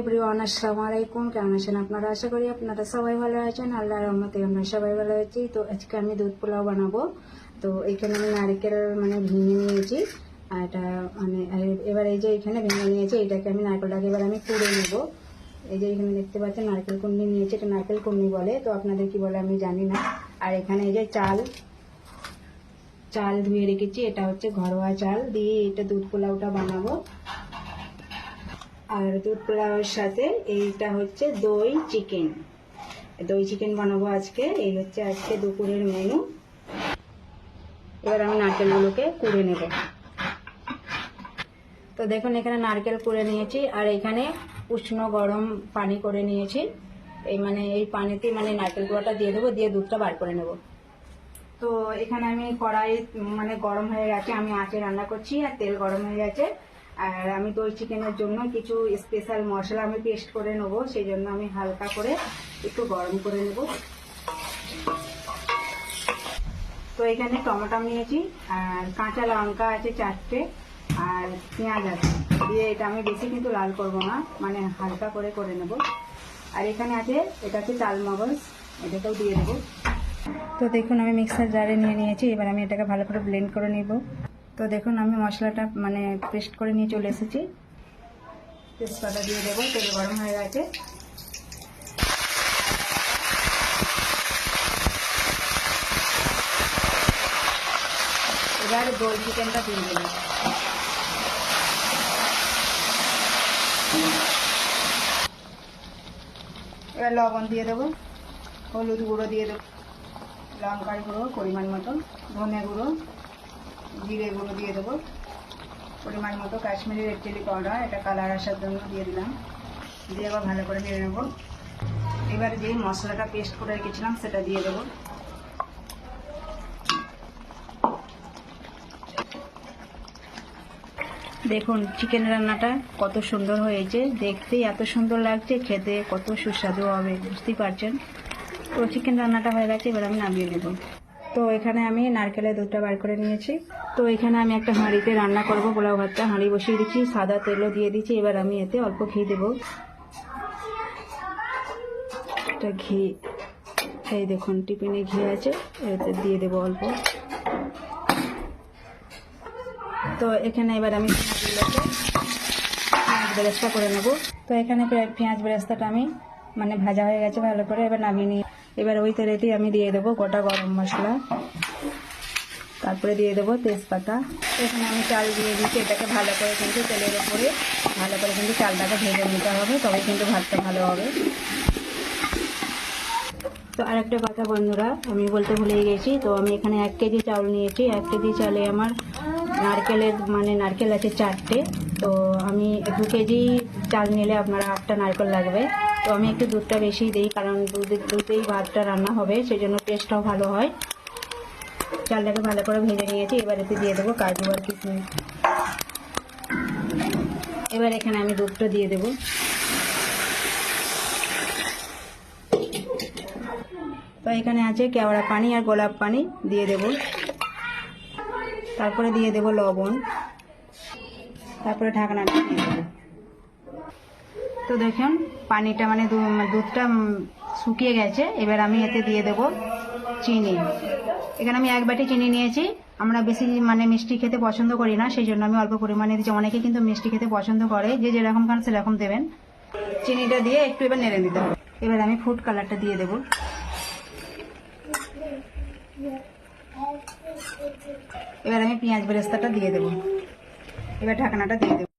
Everyone আসসালামু আলাইকুম কেমন আছেন আপনারা? আশা করি আপনারা সবাই ভালো আছেন। আল্লাহ রহমতে আমরা সবাই ভালো আছি। তো আজকে আমি দুধ পোলাও বানাবো। তো এখানে আমি নারকেল মানে ভেঙে নিয়েছি। আর এটা মানে এবার এই যে এখানে ভেঙে নিয়েছি, এটাকে আমি নারকেলটাকে এবার আমি কুড়ে নেব। এই যে এখানে দেখতে পাচ্ছেন, নারকেল কুন্ডি নিয়েছি। এটা নারকেল কুন্ডি বলে। তো আপনাদের কি বলে আমি জানি না। আর এখানে এই যে চাল চাল ধুয়ে রেখেছি। এটা হচ্ছে ঘরোয়া চাল। দিয়ে এটা দুধ পোলাওটা বানাবো। আর দুধ পোলাওয়ের সাথে এইটা হচ্ছে দই চিকেন। দই চিকেন বানাবো আজকে, এই হচ্ছে আজকে দুপুরের মেনু। এবার আমি নারকেলগুলোকে কুড়ে নেব। তো দেখুন, এখানে নারকেল কুড়ে নিয়েছি, আর এখানে উষ্ণ গরম পানি করে নিয়েছি। এই মানে এই পানিতে মানে নারকেল গুঁড়োটা দিয়ে দেবো, দিয়ে দুধটা বার করে নেব। তো এখানে আমি কড়াই মানে গরম হয়ে গেছে, আমি আঁচে রান্না করছি, আর তেল গরম হয়ে গেছে। আর আমি দই চিকেনের জন্য কিছু স্পেশাল মশলা আমি পেস্ট করে নেব, সেই জন্য আমি হালকা করে একটু গরম করে নেব। তো এখানে টমেটো নিয়েছি, আর কাঁচা লঙ্কা আছে চারটে, আর পেঁয়াজ আছে। দিয়ে এটা আমি বেশি কিন্তু লাল করব না মানে হালকা করে করে নেব। আর এখানে আছে, এটা হচ্ছে চাল মগজ, এটাকেও দিয়ে দেবো। তো দেখুন, আমি মিক্সার জারে নিয়ে নিয়েছি, এবার আমি এটাকে ভালো করে ব্লেন্ড করে নিব। তো দেখুন, আমি মশলাটা মানে পেস্ট করে নিয়ে চলে এসেছি। তেজপাতা দিয়ে দেবো, তেল গরম হয়ে গেছে। এবার দই চিকেনটা দিয়ে দেবো। এবার লবণ দিয়ে দেবো, হলুদ গুঁড়ো দিয়ে দেবো, লঙ্কার গুঁড়ো পরিমাণ মতো, ধনে গুঁড়ো। জিরে গুঁড়ো দিয়ে দেবো। পরিমাণ মতো কাশ্মীরি রেড চিলি পাউডার এটা কালার আসার জন্য দিয়ে দিলাম। দিয়ে আবার ভালো করে নেড়ে নেব। এবার যে মশলাটা পেস্ট করে রেখেছিলাম, সেটা দিয়ে দেবো। দেখুন চিকেন রান্নাটা কত সুন্দর হয়েছে। দেখতেই এত সুন্দর লাগছে, খেতে কত সুস্বাদু হবে, বুঝতেই পারছেন? তো চিকেন রান্নাটা হয়ে গেছে, এবার আমি নামিয়ে নেব। তো এখানে আমি নারকেলের দুধটা বার করে নিয়েছি। তো এখানে আমি একটা হাঁড়িতে রান্না করব, পোলাও ভাতটা হাঁড়ি বসিয়ে দিচ্ছি, সাদা তেলও দিয়ে দিচ্ছি, এবার আমি এতে অল্প ঘি দেবো। এটা ঘি, এই দেখুন, টিফিনে ঘি আছে, এতে দিয়ে দেবো অল্প। তো এখানে এবার আমি পেঁয়াজ বেরেস্তা করে নেব। তো এখানে পেঁয়াজ বেরেস্তাটা আমি মানে ভাজা হয়ে গেছে ভালো করে, এবার নামিয়ে নিয়ে এবার ওই তেলেতেই আমি দিয়ে দেবো গোটা গরম মশলা। তারপরে দিয়ে দেবো তেজপাতা। এখানে আমি চাল দিয়ে দিচ্ছি, এটাকে ভালো করে কিন্তু তেলের ওপরে, ভালো করে কিন্তু চালটাকে ভেজে নিতে হবে, তবে কিন্তু ভাতটা ভালো হবে। তো আরেকটা কথা বন্ধুরা, আমি বলতে ভুলে গেছি, তো আমি এখানে এক কেজি চাউল নিয়েছি। এক কেজি চালে আমার নারকেলের মানে নারকেল আছে চারটে, তো আমি দু কেজি চাল নিলে আপনারা আটটা নারকেল লাগবে। তো আমি একটু দুধটা বেশি দিই, কারণ দুধে দুধেই ভাতটা রান্না হবে সেই জন্য টেস্টটাও ভালো হয়। চালটাকে ভালো করে ভেজে নিয়েছি, এবার এতে দিয়ে দেবো কাজু আর কিশমিশ এবার এখানে আমি দুধটা দিয়ে দেবো। তো এখানে আছে কেওড়া পানি আর গোলাপ পানি, দিয়ে দেব। তারপরে দিয়ে দেব লবণ। তারপরে ঢাকনাটা দিয়ে তো দেখুন, পানিটা মানে দুধটা শুকিয়ে গেছে। এবার আমি এতে দিয়ে দেব চিনি। এখানে আমি এক বাটি চিনি নিয়েছি। আমরা বেশি মানে মিষ্টি খেতে পছন্দ করি না সেই জন্য আমি অল্প পরিমাণে দিচ্ছি অনেকে কিন্তু মিষ্টি খেতে পছন্দ করে, যে যেরকম খান সেরকম দেবেন। চিনিটা দিয়ে একটু এবার নেড়ে দিতে হবে। এবার আমি ফুড কালারটা দিয়ে দেবো। এবার আমি পেঁয়াজ বেরেস্তাটা দিয়ে দেবো। এবার ঢাকনাটা দিয়ে দেবো।